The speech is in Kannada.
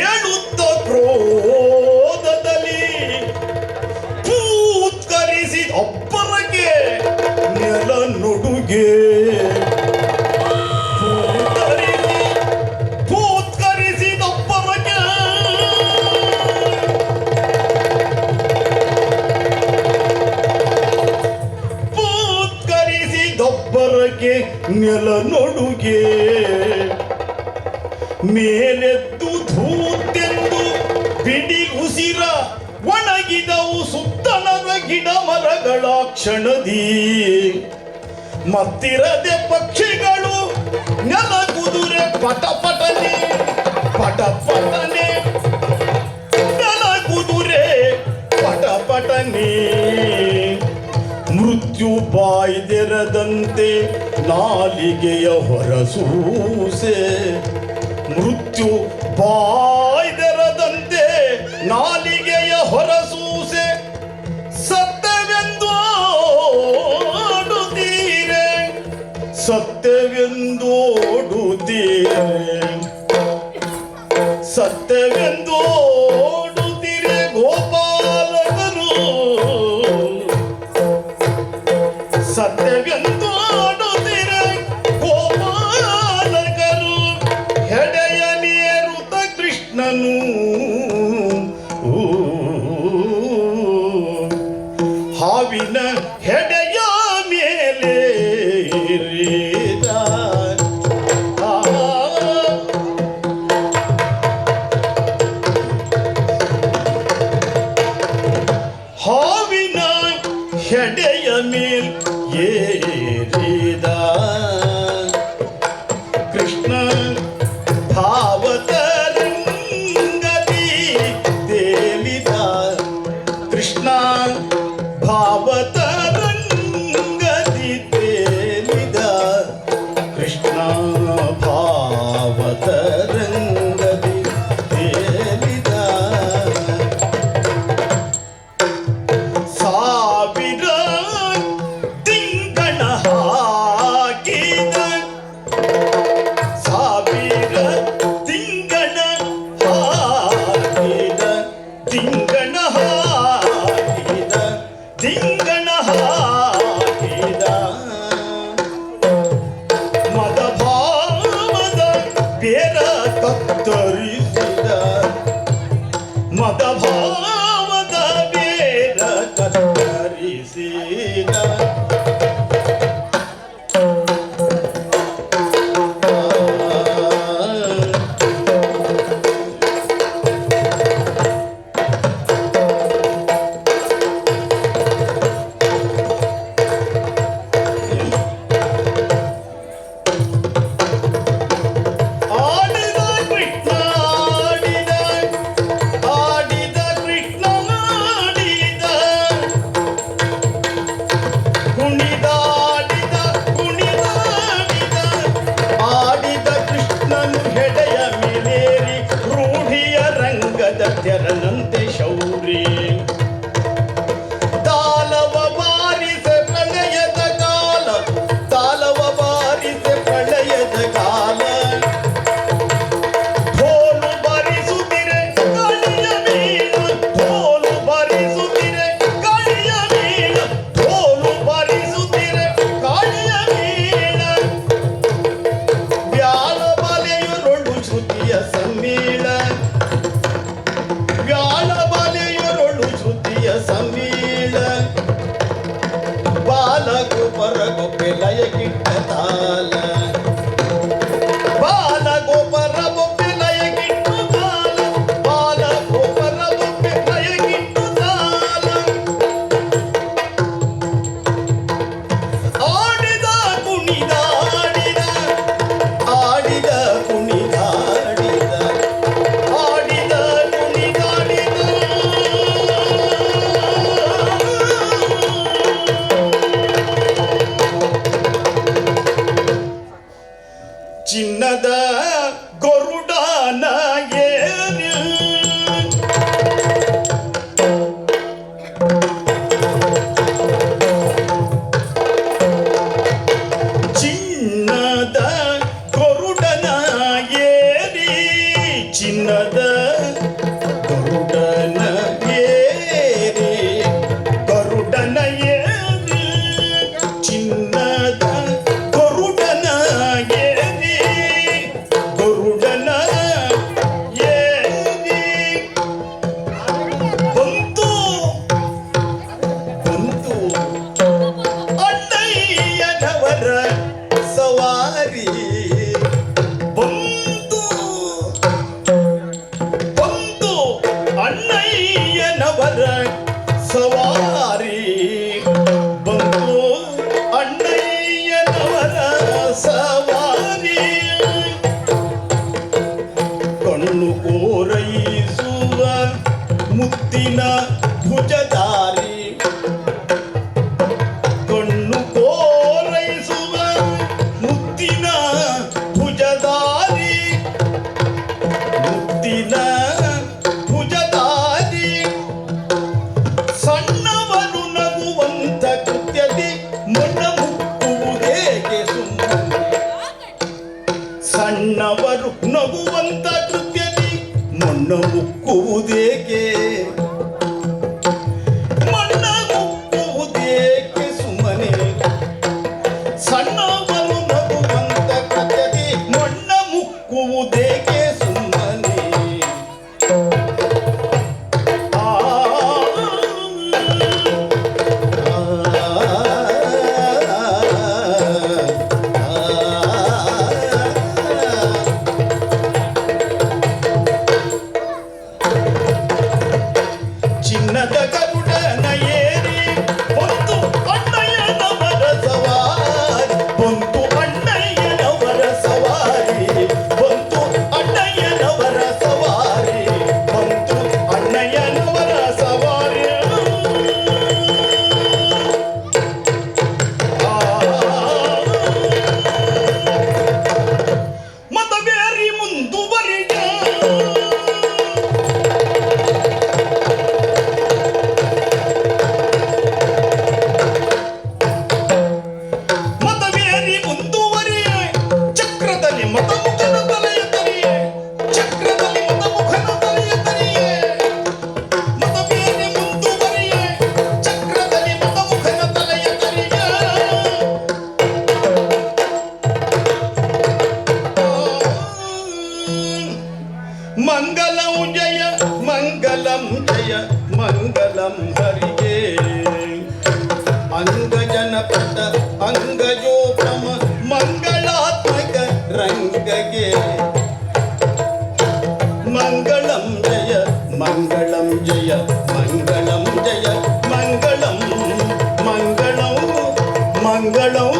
ಹೇಳುತ್ತ ಕ್ರೋಧದಲ್ಲಿ ಪೂತ್ಕರಿಸಿ ಒಬ್ಬರಗೆ ನೆಲ ನುಡುಗೆ. ನೆಲ ನೋಡುಗೆ. ಮೇ ಗಿಡ ಮರಗಳ ಕ್ಷಣದಿ. ಮತ್ತಿರದೆ ಪಕ್ಷಿಗಳು ನೆಲ ಕುದುರೆ ಪಟ ಪಟನೆ ಪಟ ಪಟನೆ ನೆಲ ಕುದುರೆ ಪಟ ಪಟನೆ ಮೃತ್ಯು ಬಾಯ್ದೆರದಂತೆ ನಾಲಿಗೆಯ ಹೊರಸೂಸೆ. ಮೃತ್ಯು ಬಾಯ್ದೆರದಂತೆ ನಾಲಿ ಸತ್ಯವೆಂದೋಡುತ್ತೀರೇ ಸತ್ಯವೆಂದೋ 全員 ಬಾಲಬಾಲೆಯರೊಳು ಶ್ರುತಿಯ ಸಮೀಳ ಬಾಲಕು ಪರಗು ಬೆಲಯ ಕಿಟ್ಟ ತಾಲ. 新郎的。ಮುತ್ತಿನ మంగళం జయ మంగళం జయ మంగళం హరియే అంగజనపద అంగజోపమ మంగళాత్మక రంగగే మంగళం జయ మంగళం జయ మంగళం జయ మంగళం మంగళం మంగళం